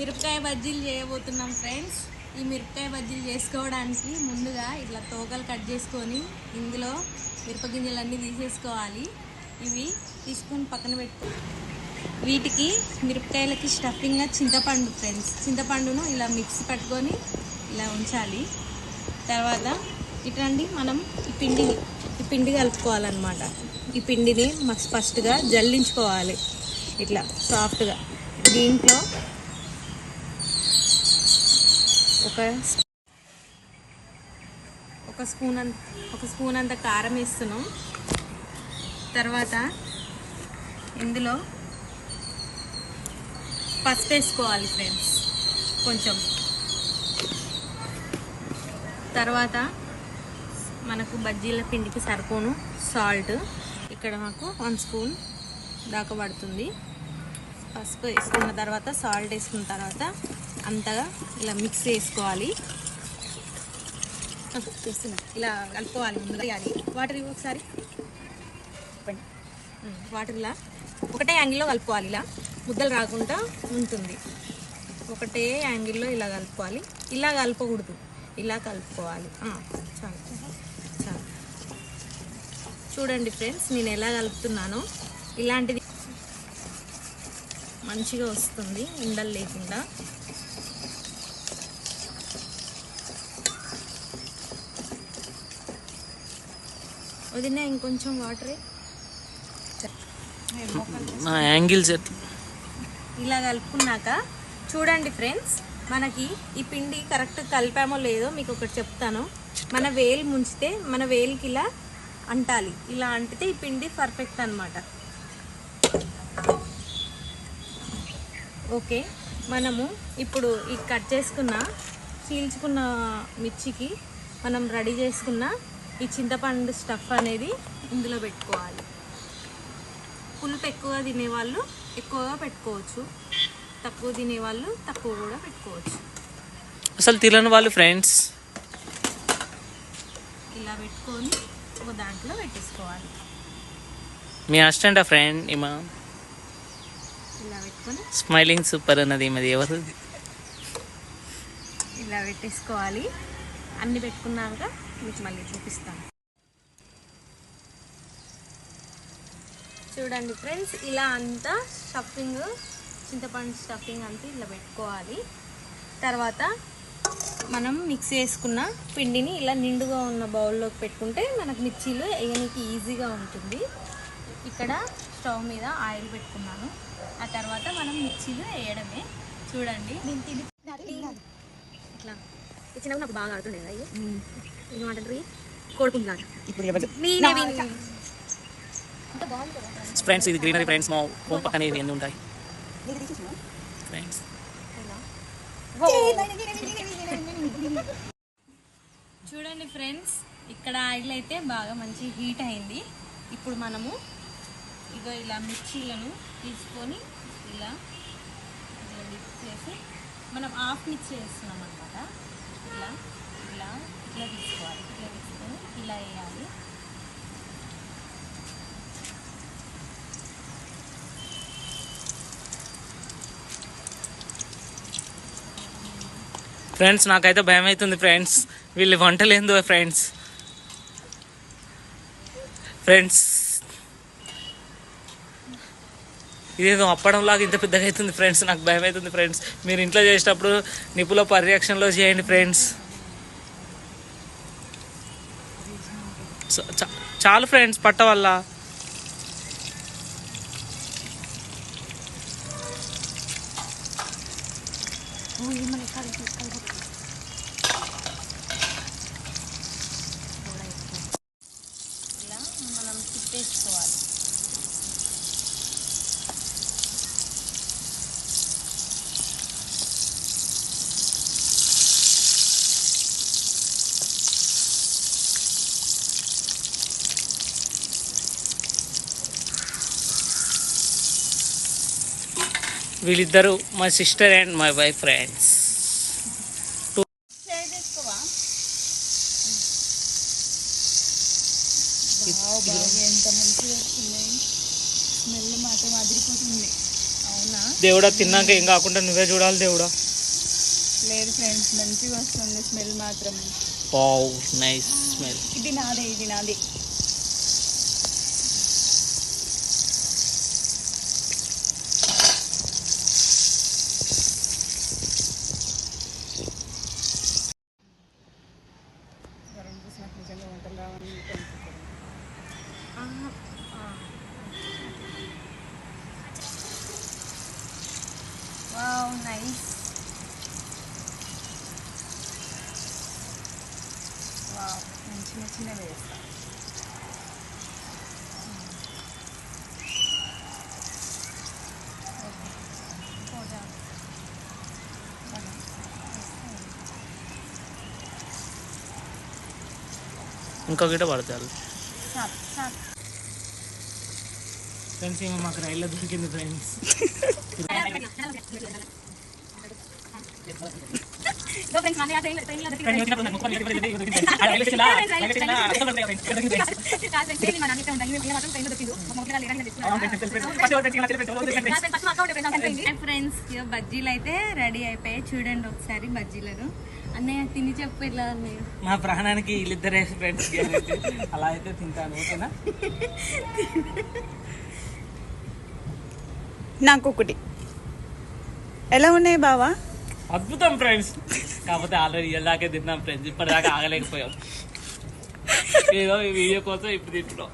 మిరపకాయ బజ్జీలు చేయబోతున్నాం ఫ్రెండ్స్. ఈ మిరపకాయ బజ్జీలు చేసుకోవడానికి ముందుగా ఇట్లా తోకలు కట్ చేసుకొని ఇందులో మిరపగింజలన్నీ తీసేసుకోవాలి. ఇవి తీసుకొని పక్కన పెట్టుకో వీటికి మిరపకాయలకి స్టఫింగ్గా చింతపండు ఫ్రెండ్స్. చింతపండును ఇలా మిక్సీ పట్టుకొని ఇలా ఉంచాలి. తర్వాత ఇట్లాంటి మనం ఈ పిండిని ఈ పిండి కలుపుకోవాలన్నమాట. ఈ పిండిని మస్ ఫస్ట్గా జల్లించుకోవాలి. ఇట్లా సాఫ్ట్గా దీంట్లో ఒక ఒక స్పూన్ అంత ఒక స్పూన్ అంత కారం వేస్తున్నాం. తర్వాత ఇందులో పసుపు వేసుకోవాలి ఫ్రెండ్స్ కొంచెం. తర్వాత మనకు బజ్జీల పిండికి సరిపోను సాల్ట్. ఇక్కడ మాకు వన్ స్పూన్ దాకా పడుతుంది. పసుపు వేసుకున్న తర్వాత సాల్ట్ వేసుకున్న తర్వాత అంతగా ఇలా మిక్స్ చేసుకోవాలి. చేస్తున్నా. ఇలా కలుపుకోవాలి ముందుగా వాటర్ ఒకసారి. వాటర్ ఇలా. ఒకటే యాంగిల్లో కలుపుకోవాలి ఇలా. ముద్దలు రాకుండా ఉంటుంది. ఒకటే యాంగిల్లో ఇలా కలుపుకోవాలి. ఇలా కలపకూడదు. ఇలా కలుపుకోవాలి. చాలు. చాలు. చూడండి ఫ్రెండ్స్ నేను ఎలా కలుపుతున్నానో. ఇలాంటిది మంచిగా వస్తుంది ఉండలు లేకుండా. వదిన ఇంకొంచెం వాటరే. యాంగిల్స్ ఇలా కలుపుకున్నాక చూడండి ఫ్రెండ్స్ మనకి ఈ పిండి కరెక్ట్ కలిపామో లేదో మీకు ఒకటి చెప్తాను. మన వేలు ముంచితే మన వేలికి ఇలా అంటాలి. ఇలా అంటితే ఈ పిండి పర్ఫెక్ట్ అన్నమాట. ఓకే. మనము ఇప్పుడు ఈ కట్ చేసుకున్న చీల్చుకున్న మిర్చికి మనం రెడీ చేసుకున్న ఈ చింతపండు స్టఫ్ అనేది ఇందులో పెట్టుకోవాలి. పులుపు ఎక్కువ తినేవాళ్ళు ఎక్కువగా పెట్టుకోవచ్చు. తక్కువ తినేవాళ్ళు తక్కువ కూడా పెట్టుకోవచ్చు. అసలు తినని వాళ్ళు ఫ్రెండ్స్? ఇలా పెట్టుకొని ఒక దాంట్లో పెట్టేసుకోవాలి. మీ అసిస్టెంట్ ఫ్రెండ్ ఈమె ఇలా పెట్టుకొని స్మైలింగ్ సూపర్ అన్నది ఈమెది ఎవరు? ఇలా పెట్టేసుకోవాలి. అన్ని పెట్టుకున్నాక మీకు మళ్ళీ చూపిస్తాను. చూడండి ఫ్రెండ్స్ ఇలా అంతా స్టఫింగ్ చింతపండు స్టఫింగ్ అంతా ఇలా పెట్టుకోవాలి. తర్వాత మనం మిక్స్ చేసుకున్న పిండిని ఇలా నిండుగా ఉన్న బౌల్లోకి పెట్టుకుంటే మనకు మిర్చీలు వేయడానికి ఈజీగా ఉంటుంది. ఇక్కడ స్టవ్ మీద ఆయిల్ పెట్టుకున్నాను. ఆ తర్వాత మనం మిర్చీలు వేయడమే. చూడండి. ఇట్లా. నాకు బాగా ఆడుతుండే అయ్యి ఏమంటారు కోడుకుంటున్నాను ఇప్పుడు ఫ్రెండ్స్ ఇది గ్రీనరీ ఫ్రెండ్స్ మా హోమ్ పక్కన ఇవి ఎన్ని ఉంటాయి? ఫ్రెండ్స్ చూడండి ఫ్రెండ్స్ ఇక్కడ ఆయిల్ అయితే బాగా మంచి హీట్ అయింది. ఇప్పుడు మనము ఇగో ఇలా మిర్చీలను తీసుకొని ఇలా ఇలా మిక్స్ చేసి మనం హాఫ్ మిక్స్ చేస్తున్నాం అనమాట ఇలా ఇలా ఇట్లా తీసుకోవాలి. ఇట్లా తీసుకొని ఇలా వేయాలి. ఫ్రెండ్స్ నాకైతే భయం అవుతుంది ఫ్రెండ్స్ వీళ్ళు వంటలు ఫ్రెండ్స్ ఫ్రెండ్స్ ఇదేదో అప్పడంలాగా ఇంత పెద్దగా అవుతుంది ఫ్రెండ్స్ నాకు భయం అవుతుంది ఫ్రెండ్స్ మీరు ఇంట్లో చేసేటప్పుడు నిపుల పర్యవేక్షణలో చేయండి ఫ్రెండ్స్ చాలు ఫ్రెండ్స్ పట్ట వల్ల. ఇలా మనం తిప్పేసుకోవాలి వీళ్ళిద్దరు మా sister and my wife friends. దేవుడా తిన్నాక ఏం కాకుండా నువ్వే చూడాలి దేవుడా. లేదు ఫ్రెండ్స్ మంచిగా వస్తుంది స్మెల్ మాత్రం. Nice smell. ఇది నాదే ఇది నాదే. నేను చిన్న చిన్నగా వేస్తా ఇంకో గిట పడతారు ఫ్రెండ్స్ ఏమో మాకు రైల్లో దొరికింది ఫ్రెండ్స్ ఫ్రెండ్స్ బజ్జీలు అయితే రెడీ అయిపోయాయి చూడండి ఒకసారి బజ్జీలను అన్నయ్య తిని చెప్పు ఇలా అన్నయ్య మా ప్రాణానికి వీళ్ళిద్దరే ఫ్రెండ్స్ అలా అయితే తింటాను ఓకేనా నాకు ఒకటి ఎలా ఉన్నాయి బావా అద్భుతం ఫ్రెండ్స్ కాకపోతే ఆల్రెడీ ఇలాగే తిన్నాం ఫ్రెండ్స్ ఇప్పటిదాకా ఆగలేకపోయాం. ఏదో ఈ వీడియో కోసం ఇప్పుడు తింటున్నాం.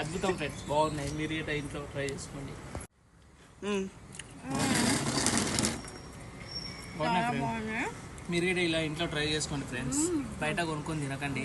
అద్భుతం ఫ్రెండ్స్ బాగున్నాయి. మీరు ఇట్లా ఇంట్లో ట్రై చేసుకోండి. మీరు కూడా ఇలా ఇంట్లో ట్రై చేసుకోండి ఫ్రెండ్స్ బయట కొనుక్కొని తినకండి.